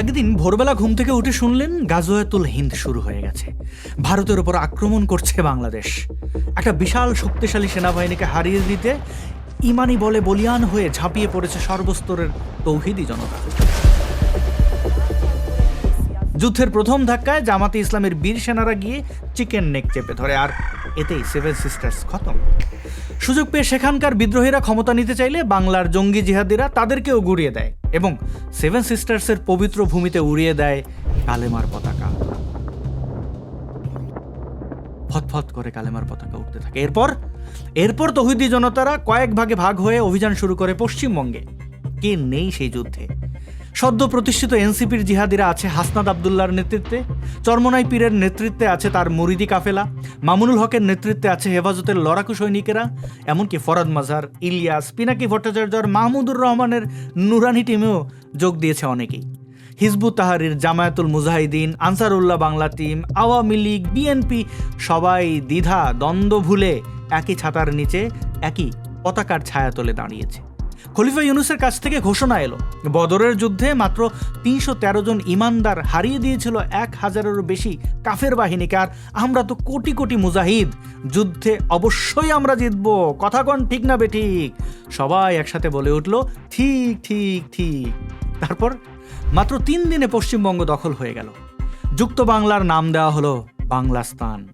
একদিন ভোরবেলা ঘুম থেকে উঠে শুনলেন গাজোয়াতুল হিন্দ শুরু হয়ে গেছে। ভারতের উপর আক্রমণ করছে বাংলাদেশ। একটা বিশাল শক্তিশালী সেনাবাহিনীকে হারিয়ে দিতে ইমানি বলে বলিয়ান হয়ে ঝাঁপিয়ে পড়েছে সর্বস্তরের তৌহিদি জনতা। যুদ্ধের প্রথম ধাক্কায় জামাতে ইসলামের বীর সেনারা গিয়ে চিকেন নেক চেপে ধরে, আর এতেই সেভেন সিস্টার্স খতম। সুযোগ পেয়ে সেখানকার বিদ্রোহীরা ক্ষমতা নিতে চাইলে বাংলার জঙ্গি জিহাদিরা তাদেরকেও গুড়িয়ে দেয়। এবং সেভেন সিস্টার্সের পবিত্র ভূমিতে উড়িয়ে দেয় কালেমার পতাকা। ফতফত করে কালেমার পতাকা উঠতে থাকে। এরপর এরপর তহিদি জনতারা কয়েক ভাগে ভাগ হয়ে অভিযান শুরু করে পশ্চিমবঙ্গে। কে নেই সেই যুদ্ধে? সদ্য প্রতিষ্ঠিত এনসিপির জিহাদিরা আছে হাসনাদ আবদুল্লার নেতৃত্বে, চরমনাই পীরের নেতৃত্বে আছে তার মুরিদি কাফেলা। মামুনুল হকের নেতৃত্বে আছে হেফাজতের লড়াকু সৈনিকেরা, এমনকি ফরাদ মাজার, ইলিয়াস, পিনাকি ভট্টাচার্য আর মাহমুদুর রহমানের নুরানি টিমেও যোগ দিয়েছে অনেকেই। Hizbut Tahrir Jamaatul Mujahideen, Ansarullah Bangla Team, Awami League, BNP, সবাই দ্বিধা, দ্বন্দ্ব ভুলে একই ছাতার নিচে, একই পতাকার ছায়াতলে দাঁড়িয়েছে। খলিফা ইউনুসের কাছ থেকে ঘোষণা এলো। বদরের যুদ্ধে মাত্র তিনশো তেরো জন ইমানদার হারিয়ে দিয়েছিল এক হাজারেরও বেশি কাফের বাহিনীকে। আর আমরা তো কোটি কোটি মুজাহিদ। যুদ্ধে অবশ্যই আমরা জিতব। কথা কন ঠিক না বে ঠিক? সবাই একসাথে বলে উঠল, ঠিক ঠিক ঠিক। তারপর মাত্র তিন দিনে পশ্চিমবঙ্গ দখল হয়ে গেল। যুক্ত বাংলার নাম দেওয়া হলো বাংলাস্তান।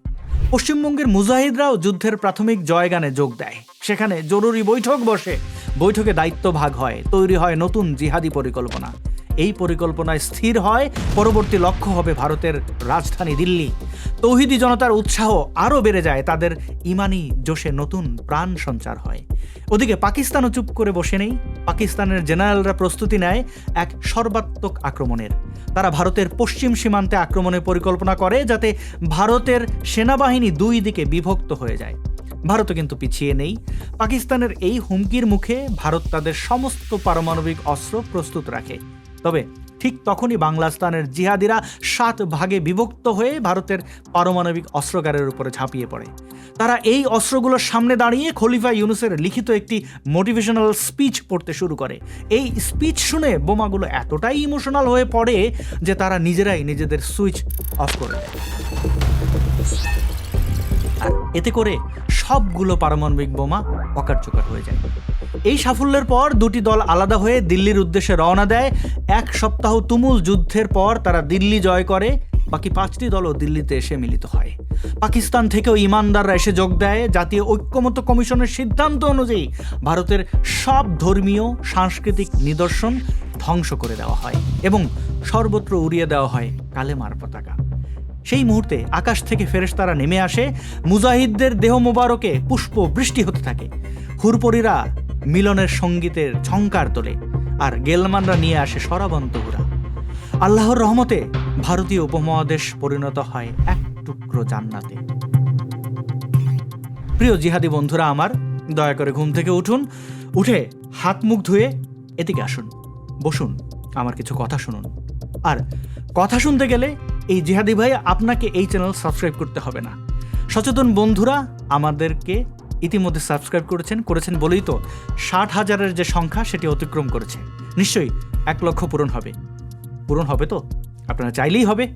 পশ্চিমবঙ্গের মুজাহিদরাও যুদ্ধের প্রাথমিক জয়গানে যোগ দেয়। সেখানে জরুরি বৈঠক বসে। বৈঠকে দায়িত্ব ভাগ হয়, তৈরি হয় নতুন জিহাদি পরিকল্পনা। এই পরিকল্পনায় স্থির হয়। পরবর্তী লক্ষ্য হবে ভারতের রাজধানী দিল্লি। তৌহিদি জনতার উৎসাহ আরও বেড়ে যায়, তাদের ইমানি জোশে নতুন প্রাণ সঞ্চার হয়। ওদিকে পাকিস্তানও চুপ করে বসে নেই। পাকিস্তানের জেনারেলরা প্রস্তুতি নেয় এক সর্বাত্মক আক্রমণের। তারা ভারতের পশ্চিম সীমান্তে আক্রমণের পরিকল্পনা করে যাতে ভারতের সেনাবাহিনী দুই দিকে বিভক্ত হয়ে যায়। ভারতও কিন্তু পিছিয়ে নেই। পাকিস্তানের এই হুমকির মুখে ভারত তাদের সমস্ত পারমাণবিক অস্ত্র প্রস্তুত রাখে। তবে ঠিক তখনই বাংলাস্তানের জিহাদিরা সাত ভাগে বিভক্ত হয়ে ভারতের পারমাণবিক অস্ত্রাগারের উপরে ঝাঁপিয়ে পড়ে। তারা এই অস্ত্রগুলোর সামনে দাঁড়িয়ে খলিফা ইউনুসের লিখিত একটি মোটিভেশনাল স্পিচ পড়তে শুরু করে। এই স্পিচ শুনে বোমাগুলো এতটাই ইমোশনাল হয়ে পড়ে যে তারা নিজেরাই নিজেদের সুইচ অফ করে এতে করে সবগুলো পারমাণবিক বোমা অকার্যকর হয়ে যায়। এই সাফল্যের পর দুটি দল আলাদা হয়ে দিল্লির উদ্দেশ্যে রওনা দেয়। এক সপ্তাহ তুমুল যুদ্ধের পর তারা দিল্লি জয় করে, বাকি পাঁচটি দলও দিল্লিতে এসে মিলিত হয়। পাকিস্তান থেকেও ইমানদাররা এসে যোগ দেয়। জাতীয় ঐক্যমত কমিশনের সিদ্ধান্ত অনুযায়ী ভারতের সব ধর্মীয়, সাংস্কৃতিক নিদর্শন ধ্বংস করে দেওয়া হয় এবং সর্বত্র উড়িয়ে দেওয়া হয় কালেমার পতাকা। সেই মুহূর্তে আকাশ থেকে ফেরেশতারা নেমে আসে। মুজাহিদদের দেহ মোবারকে পুষ্প বৃষ্টি হতে থাকে। হুরপরীরা মিলনের সঙ্গীতের ঝঙ্কার তোলে আর গেলমানরা নিয়ে আসে সরাবন্ত হুরা আল্লাহর রহমতে ভারতীয় উপমহাদেশ পরিণত হয় এক টুকরো জান্নাতে। প্রিয় জিহাদি বন্ধুরা আমার, দয়া করে ঘুম থেকে উঠুন, উঠে হাত মুখ ধুয়ে এদিকে আসুন, বসুন, আমার কিছু কথা শুনুন। আর কথা শুনতে গেলে এই জিহাদি ভাই আপনাকে এই চ্যানেল সাবস্ক্রাইব করতে হবে না। সচেতন বন্ধুরা, আমাদেরকে ইতিমধ্যে সাবস্ক্রাইব করেছেন করেছেন বলেই তো ষাট হাজারের যে সংখ্যা সেটি অতিক্রম করেছে। নিশ্চয়ই এক লক্ষ পূরণ হবে। পূরণ হবে তো? আপনারা চাইলেই হবে।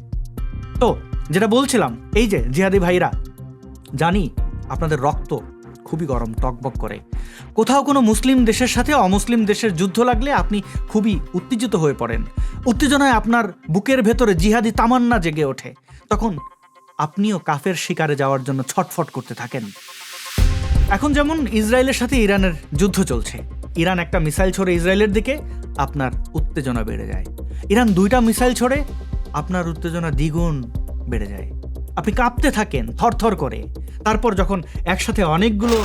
তো, যেটা বলছিলাম, এই যে জিহাদি ভাইরা, জানি আপনাদের রক্ত খুবই গরম, টকবক করে। কোথাও কোনো মুসলিম দেশের সাথে অমুসলিম দেশের যুদ্ধ লাগলে আপনি খুবই উত্তেজিত হয়ে পড়েন। উত্তেজনায় আপনার বুকের ভেতরে জিহাদি তামান্না জেগে ওঠে। তখন আপনিও কাফের শিকারে যাওয়ার জন্য ছটফট করতে থাকেন। এখন যেমন ইসরায়েলের সাথে ইরানের যুদ্ধ চলছে, ইরান একটা মিসাইল ছড়ে ইসরায়েলের দিকে, আপনার উত্তেজনা বেড়ে যায়। ইরান দুইটা মিসাইল ছড়ে, আপনার উত্তেজনা দ্বিগুণ বেড়ে যায়। আপনি কাঁপতে থাকেন, থরথর করে। তারপর যখন একসাথে অনেকগুলো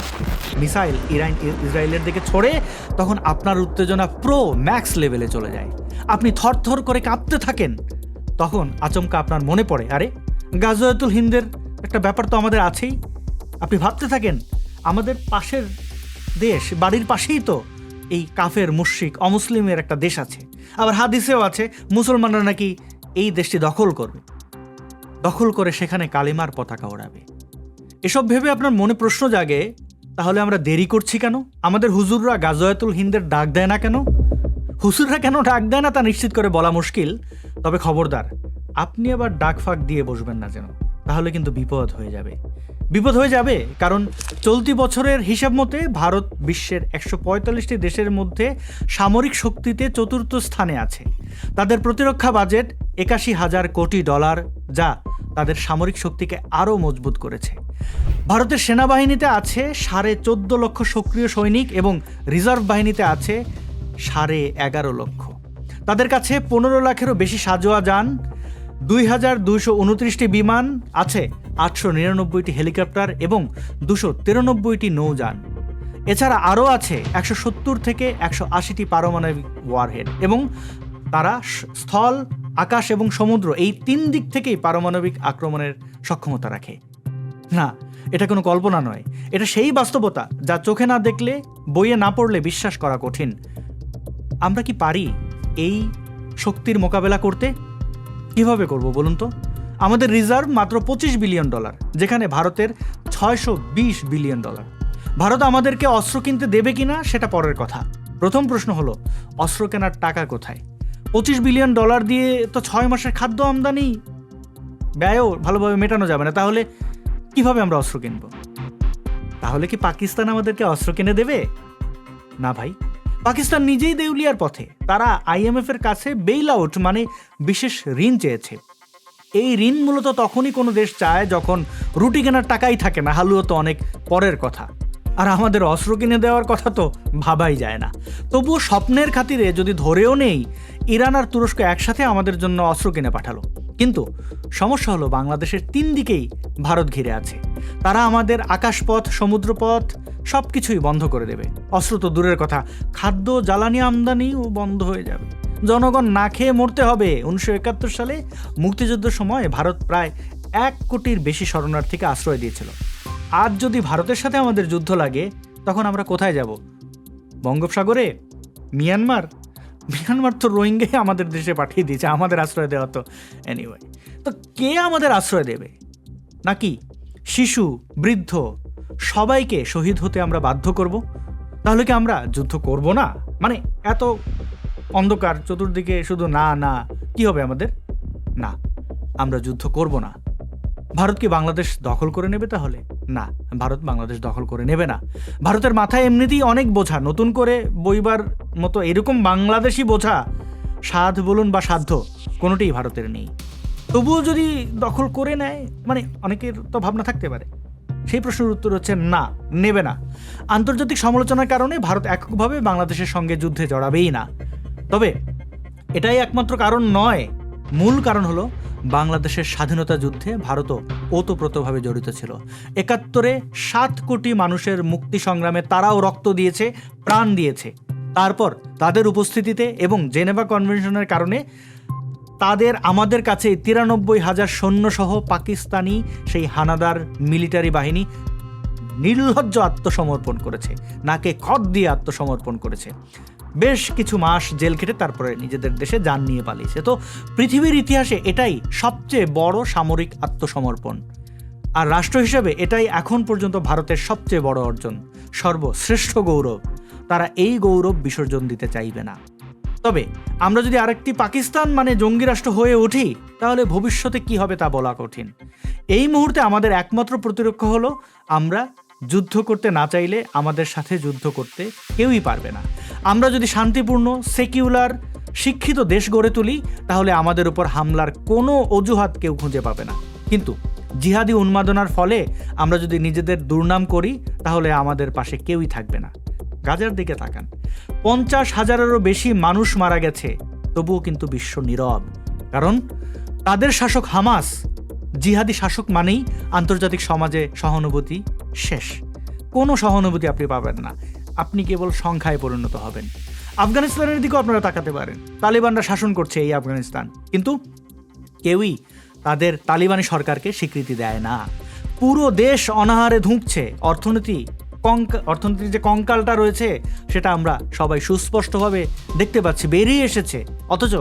মিসাইল ইরান, ইসরায়েলের দিকে ছড়ে, তখন আপনার উত্তেজনা প্রো ম্যাক্স লেভেলে চলে যায়। আপনি থরথর করে কাঁপতে থাকেন, তখন আচমকা আপনার মনে পড়ে, আরে, গাজওয়াতুল হিন্দের একটা ব্যাপার তো আমাদের আছেই। আপনি ভাবতে থাকেন আমাদের পাশের দেশ, বাড়ির পাশেই তো এই কাফের, মুশরিক, অমুসলিমের একটা দেশ আছে। আবার হাদিসেও আছে, মুসলমানরা নাকি এই দেশটি দখল করবে। দখল করে সেখানে কালিমার পতাকা ওড়াবে। এসব ভেবে আপনার মনে প্রশ্ন জাগে, তাহলে আমরা দেরি করছি কেন? আমাদের হুজুররা গাজয়াতুল হিন্দের ডাক দেয় না কেন? হুসুররা কেন ডাক দেয় না তা নিশ্চিত করে বলা মুশকিল। তবে খবরদার, আপনি আবার ডাক ফাঁক দিয়ে বসবেন না যেন, তাহলে কিন্তু বিপদ হয়ে যাবে। বিপদ হয়ে যাবে, কারণ চলতি বছরের হিসাব মতে ভারত বিশ্বের একশো পঁয়তাল্লিশটি দেশের মধ্যে সামরিক শক্তিতে চতুর্থ স্থানে আছে। তাদের প্রতিরক্ষা বাজেট একাশি হাজার কোটি ডলার, যা তাদের সামরিক শক্তিকে আরও মজবুত করেছে। ভারতের সেনাবাহিনীতে আছে সাড়ে চোদ্দ লক্ষ সক্রিয় সৈনিক এবং রিজার্ভ বাহিনীতে আছে সাড়ে এগারো লক্ষ। তাদের কাছে পনেরো লাখেরও বেশি সাজোয়া যান দুই হাজার দুইশো উনত্রিশটি বিমান আছে, আটশো নিরানব্বইটি হেলিকপ্টার এবং দুশো তিরানব্বইটি নৌযান। এছাড়া আরও আছে একশো সত্তর থেকে একশো আশিটি পারমাণবিক ওয়ারহেড এবং তারা স্থল, আকাশ এবং সমুদ্র এই তিন দিক থেকেই পারমাণবিক আক্রমণের সক্ষমতা রাখে। না, এটা কোনো কল্পনা নয়। এটা সেই বাস্তবতা যা চোখে না দেখলে, বইয়ে না পড়লে বিশ্বাস করা কঠিন। আমরা কি পারি এই শক্তির মোকাবেলা করতে? কীভাবে করব বলুন তো? আমাদের রিজার্ভ মাত্র পঁচিশ বিলিয়ন ডলার, যেখানে ভারতের ছয়শো বিশ বিলিয়ন ডলার। ভারত আমাদেরকে অস্ত্র কিনতে দেবে কিনা সেটা পরের কথা। প্রথম প্রশ্ন হলো, অস্ত্র কেনার টাকা কোথায়? পঁচিশ বিলিয়ন ডলার দিয়ে তো ছয় মাসের খাদ্য আমদানি। ব্যয়ও ভালোভাবে মেটানো যাবে না, তাহলে কীভাবে আমরা অস্ত্র কিনব? তাহলে কি পাকিস্তান আমাদেরকে অস্ত্র কিনে দেবে? না ভাই। পাকিস্তান নিজেই দেউলিয়ার পথে। তারা আইএমএফ এর কাছে বেইল আউট মানে বিশেষ ঋণ চেয়েছে। এই ঋণ মূলত তখনই কোনো দেশ চায় যখন রুটি কেনার টাকাই থাকে না, হালুয়া তো অনেক পরের কথা। আর আমাদের অস্ত্র কিনে দেওয়ার কথা তো ভাবাই যায় না। তবুও স্বপ্নের খাতিরে যদি ধরেও নেই, ইরান আর তুরস্ক একসাথে আমাদের জন্য অস্ত্র কিনে পাঠালো। কিন্তু সমস্যা হলো বাংলাদেশের তিন দিকেই ভারত ঘিরে আছে। তারা আমাদের আকাশপথ, সমুদ্রপথ সব কিছুই বন্ধ করে দেবে। অস্ত্র তো দূরের কথা। খাদ্য, জ্বালানি আমদানিও বন্ধ হয়ে যাবে। জনগণ না খেয়ে মরতে হবে। উনিশশো একাত্তর সালে মুক্তিযুদ্ধের সময় ভারত প্রায় এক কোটির বেশি শরণার্থীকে আশ্রয় দিয়েছিল। আজ যদি ভারতের সাথে আমাদের যুদ্ধ লাগে, তখন আমরা কোথায় যাব? বঙ্গোপসাগরে? মিয়ানমার? মিয়ানমার তো রোহিঙ্গাই আমাদের দেশে পাঠিয়ে দিয়েছে। আমাদের আশ্রয় দেওয়া তো এনিওয়ে তো কে আমাদের আশ্রয় দেবে? নাকি শিশু, বৃদ্ধ সবাইকে শহীদ হতে আমরা বাধ্য করব। তাহলে কি আমরা যুদ্ধ করব না? মানে এত অন্ধকার চতুর্দিকে শুধু না না, কি হবে আমাদের? না, আমরা যুদ্ধ করব না। ভারত কি বাংলাদেশ দখল করে নেবে তাহলে? না, ভারত বাংলাদেশ দখল করে নেবে না। ভারতের মাথায় এমনিতেই অনেক বোঝা, নতুন করে বইবার মতো এরকম বাংলাদেশি বোঝা সাধ বলুন বা সাধ্য কোনোটিই ভারতের নেই। তবুও যদি দখল করে নেয় মানে অনেকের তো ভাবনা থাকতে পারে। সেই প্রশ্নের উত্তর হচ্ছে না, নেবে না। আন্তর্জাতিক সমালোচনার কারণে ভারত এককভাবে বাংলাদেশের সঙ্গে যুদ্ধে জড়াবেই না। তবে এটাই একমাত্র কারণ নয়, মূল কারণ হলো বাংলাদেশের স্বাধীনতা যুদ্ধে ভারতও ওতপ্রোতভাবে জড়িত ছিল। একাত্তরে সাত কোটি মানুষের মুক্তি সংগ্রামে তারাও রক্ত দিয়েছে, প্রাণ দিয়েছে। তারপর তাদের উপস্থিতিতে এবং জেনেভা কনভেনশনের কারণে তাদের আমাদের কাছে তিরানব্বই হাজার সৈন্যসহ পাকিস্তানি সেই হানাদার মিলিটারি বাহিনী নির্লজ্জ আত্মসমর্পণ করেছে, নাকে খত দিয়ে আত্মসমর্পণ করেছে। বেশ কিছু মাস জেল খেটে তারপরে নিজেদের দেশে যান নিয়ে পালিয়েছে। তো পৃথিবীর ইতিহাসে এটাই সবচেয়ে বড় সামরিক আত্মসমর্পণ। আর রাষ্ট্র হিসেবে এটাই এখন পর্যন্ত ভারতের সবচেয়ে বড় অর্জন। সর্বশ্রেষ্ঠ গৌরব, তারা এই গৌরব বিসর্জন দিতে চাইবে না। তবে আমরা যদি আরেকটি পাকিস্তান মানে জঙ্গি রাষ্ট্র হয়ে উঠি, তাহলে ভবিষ্যতে কি হবে তা বলা কঠিন। এই মুহূর্তে আমাদের একমাত্র প্রতিরক্ষা হলো, আমরা যুদ্ধ করতে না চাইলে আমাদের সাথে যুদ্ধ করতে কেউই পারবে না। আমরা যদি শান্তিপূর্ণ, সেকিউলার, শিক্ষিত দেশ গড়ে তুলি, তাহলে আমাদের উপর হামলার কোনো অজুহাত কেউ খুঁজে পাবে না। কিন্তু জিহাদি উন্মাদনার ফলে আমরা যদি নিজেদের দুর্নাম করি, তাহলে আমাদের পাশে কেউই থাকবে না। গাজার দিকে তাকান। পঞ্চাশ হাজারেরও বেশি মানুষ মারা গেছে, তবুও কিন্তু বিশ্ব নীরব। কারণ তাদের শাসক হামাস, জিহাদি শাসক মানেই আন্তর্জাতিক সমাজে সহানুভূতি শেষ। কোনো সহানুভূতি আপনি পাবেন না। আপনি কেবল সংখ্যায় পরিণত হবেন। আফগানিস্তানের দিকেও আপনারা তাকাতে পারেন। তালিবানরা শাসন করছে এই আফগানিস্তান। কিন্তু কেউই তাদের তালিবানি সরকারকে স্বীকৃতি দেয় না। পুরো দেশ অনাহারে ধুঁকছে। অর্থনীতি কঙ্ক, অর্থনীতির যে কঙ্কালটা রয়েছে, সেটা আমরা সবাই সুস্পষ্টভাবে দেখতে পাচ্ছি, বেরিয়ে এসেছে। অথচ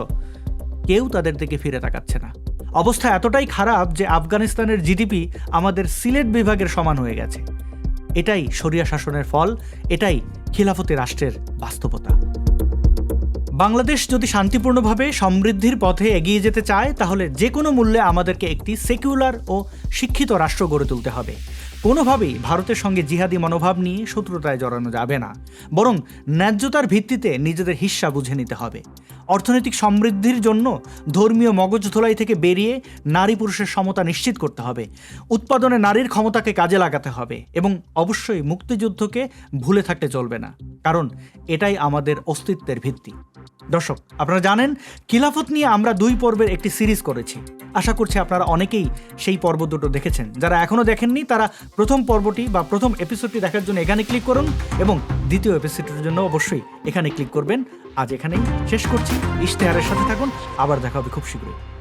কেউ তাদের দিকে ফিরে তাকাচ্ছে না। অবস্থা এতটাই খারাপ যে আফগানিস্তানের জিডিপি আমাদের সিলেট বিভাগের সমান হয়ে গেছে। এটাই শরিয়া শাসনের ফল, এটাই খিলাফতি রাষ্ট্রের বাস্তবতা। বাংলাদেশ যদি শান্তিপূর্ণভাবে সমৃদ্ধির পথে এগিয়ে যেতে চায়, তাহলে যে কোনো মূল্যে আমাদেরকে একটি সেকুলার ও শিক্ষিত রাষ্ট্র গড়ে তুলতে হবে। কোনোভাবেই ভারতের সঙ্গে জিহাদি মনোভাব নিয়ে শত্রুতায় জড়ানো যাবে না। বরং ন্যায্যতার ভিত্তিতে নিজেদের হিস্সা বুঝে নিতে হবে। অর্থনৈতিক সমৃদ্ধির জন্য ধর্মীয় মগজ ধোলাই থেকে বেরিয়ে নারী পুরুষের সমতা নিশ্চিত করতে হবে। উৎপাদনে নারীর ক্ষমতাকে কাজে লাগাতে হবে এবং অবশ্যই মুক্তিযুদ্ধকে ভুলে থাকতে চলবে না। কারণ এটাই আমাদের অস্তিত্বের ভিত্তি। দর্শক, আপনারা জানেন, খিলাফত নিয়ে আমরা দুই পর্বের একটি সিরিজ করেছি। আশা করছি আপনারা অনেকেই সেই পর্ব দুটো দেখেছেন। যারা এখনও দেখেননি, তারা প্রথম পর্বটি বা প্রথম এপিসোডটি দেখার জন্য এখানে ক্লিক করুন এবং দ্বিতীয় এপিসোডের জন্য অবশ্যই এখানে ক্লিক করবেন। আজ এখানেই শেষ করছি। ইশতেহারের সাথে থাকুন। আবার দেখা হবে খুব শীঘ্রই।